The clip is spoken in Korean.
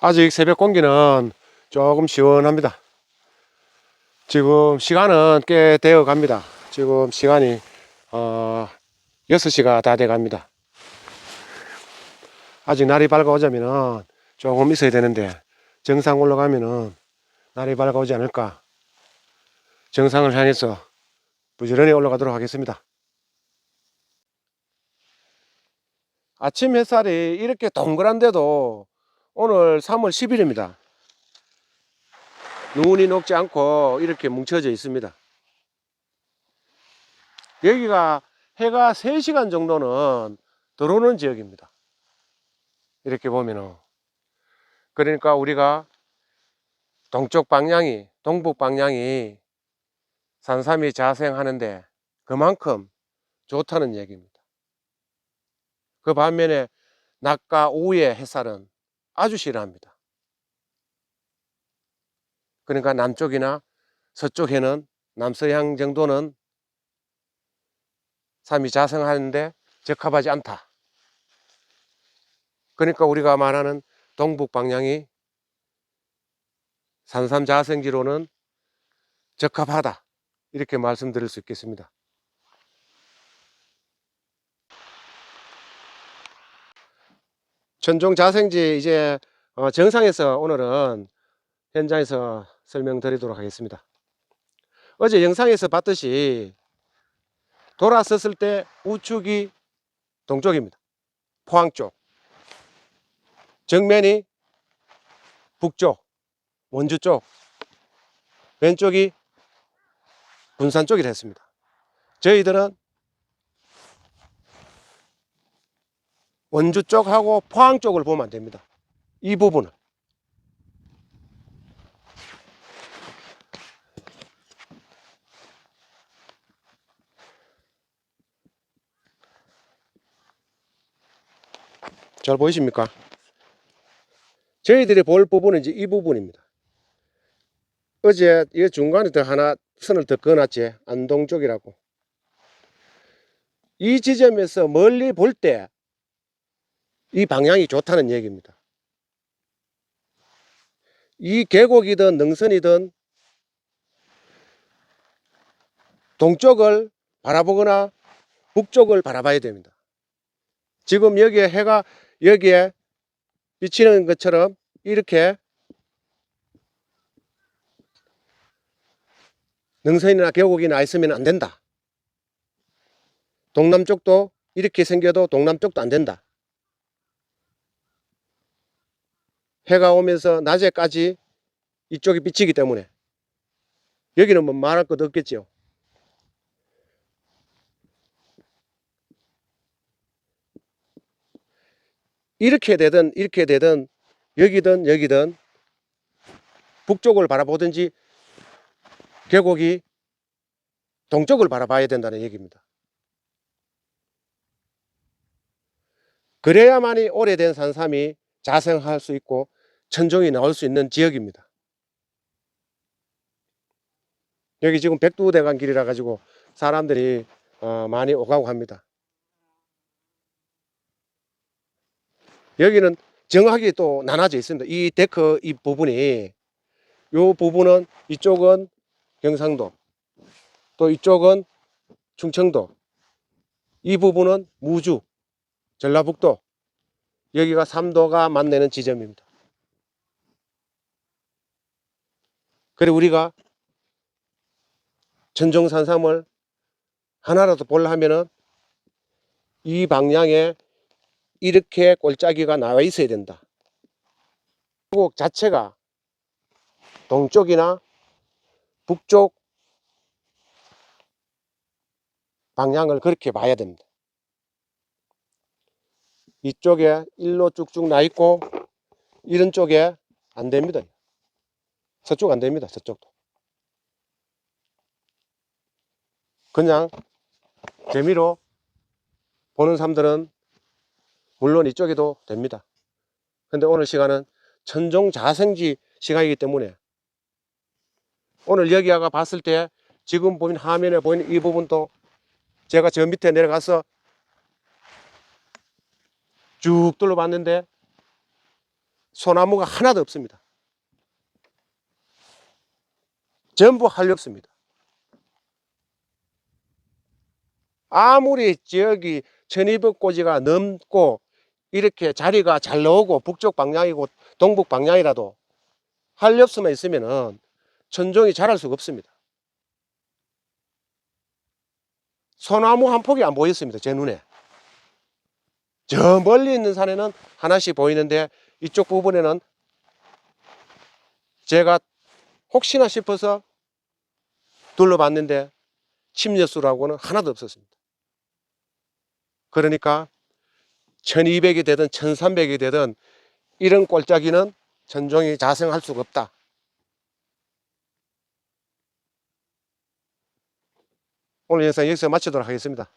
아직 새벽 공기는 조금 시원합니다. 지금 시간은 꽤 되어 갑니다. 지금 시간이 어, 6시가 다 돼 갑니다. 아직 날이 밝아오자면은 조금 있어야 되는데 정상 올라가면은 날이 밝아오지 않을까. 정상을 향해서 부지런히 올라가도록 하겠습니다. 아침 햇살이 이렇게 동그란데도 오늘 3월 10일입니다. 눈이 녹지 않고 이렇게 뭉쳐져 있습니다. 여기가 해가 3시간 정도는 들어오는 지역입니다. 이렇게 보면은. 그러니까 우리가 동쪽 방향이, 동북 방향이 산삼이 자생하는데 그만큼 좋다는 얘기입니다. 그 반면에 낮과 오후의 햇살은 아주 싫어합니다. 그러니까 남쪽이나 서쪽에는 남서향 정도는 삶이 자생하는데 적합하지 않다. 그러니까 우리가 말하는 동북 방향이 산삼 자생지로는 적합하다. 이렇게 말씀드릴 수 있겠습니다. 천종 자생지 이제 어, 정상에서 오늘은 현장에서 설명드리도록 하겠습니다. 어제 영상에서 봤듯이 돌아섰을 때 우측이 동쪽입니다. 포항 쪽. 정면이 북쪽, 원주 쪽. 왼쪽이 군산 쪽이라 했습니다. 저희들은 원주 쪽하고 포항 쪽을 보면 안 됩니다. 이 부분은. 잘 보이십니까? 저희들이 볼 부분은 이제 이 부분입니다. 어제 이 중간에 더 하나 선을 더 그어놨지. 안동 쪽이라고. 이 지점에서 멀리 볼 때 이 방향이 좋다는 얘기입니다. 이 계곡이든 능선이든 동쪽을 바라보거나 북쪽을 바라봐야 됩니다. 지금 여기에 해가 여기에 비치는 것처럼 이렇게 능선이나 계곡이 나 있으면 안 된다. 동남쪽도 이렇게 생겨도 동남쪽도 안 된다. 해가 오면서 낮에까지 이쪽이 비치기 때문에 여기는 뭐 말할 것도 없겠죠. 이렇게 되든 이렇게 되든 여기든 여기든 북쪽을 바라보든지 계곡이 동쪽을 바라봐야 된다는 얘기입니다. 그래야만이 오래된 산삼이 자생할 수 있고 천종이 나올 수 있는 지역입니다. 여기 지금 백두대간 길이라 가지고 사람들이 어, 많이 오가고 합니다. 여기는 정확히 또 나눠져 있습니다. 이 데크 이 부분이 요 부분은 이쪽은 경상도 또 이쪽은 충청도 이 부분은 무주 전라북도 여기가 삼도가 만나는 지점입니다. 그래 우리가 전종산삼을 하나라도 보려 하면은 이 방향에 이렇게 골짜기가 나와 있어야 된다. 계곡 자체가 동쪽이나 북쪽 방향을 그렇게 봐야 됩니다. 이쪽에 일로 쭉쭉 나 있고 이런 쪽에 안 됩니다. 서쪽 안 됩니다. 저쪽도. 그냥 재미로 보는 사람들은 물론 이쪽에도 됩니다. 근데 오늘 시간은 천종 자생지 시간이기 때문에 오늘 여기가 봤을 때 지금 보면 화면에 보이는 이 부분도 제가 저 밑에 내려가서 쭉 둘러봤는데 소나무가 하나도 없습니다. 전부 한렵습니다. 아무리 지역이 천이백고지가 넘고 이렇게 자리가 잘 나오고 북쪽 방향이고 동북 방향이라도 한렵수만 있으면은 천종이 자랄 수가 없습니다. 소나무 한 폭이 안 보였습니다. 제 눈에. 저 멀리 있는 산에는 하나씩 보이는데 이쪽 부분에는 제가 혹시나 싶어서 둘러봤는데 침여수라고는 하나도 없었습니다. 그러니까 1200이 되든 1300이 되든 이런 꼴짜기는 전종이 자생할 수가 없다. 오늘 영상 여기서 마치도록 하겠습니다.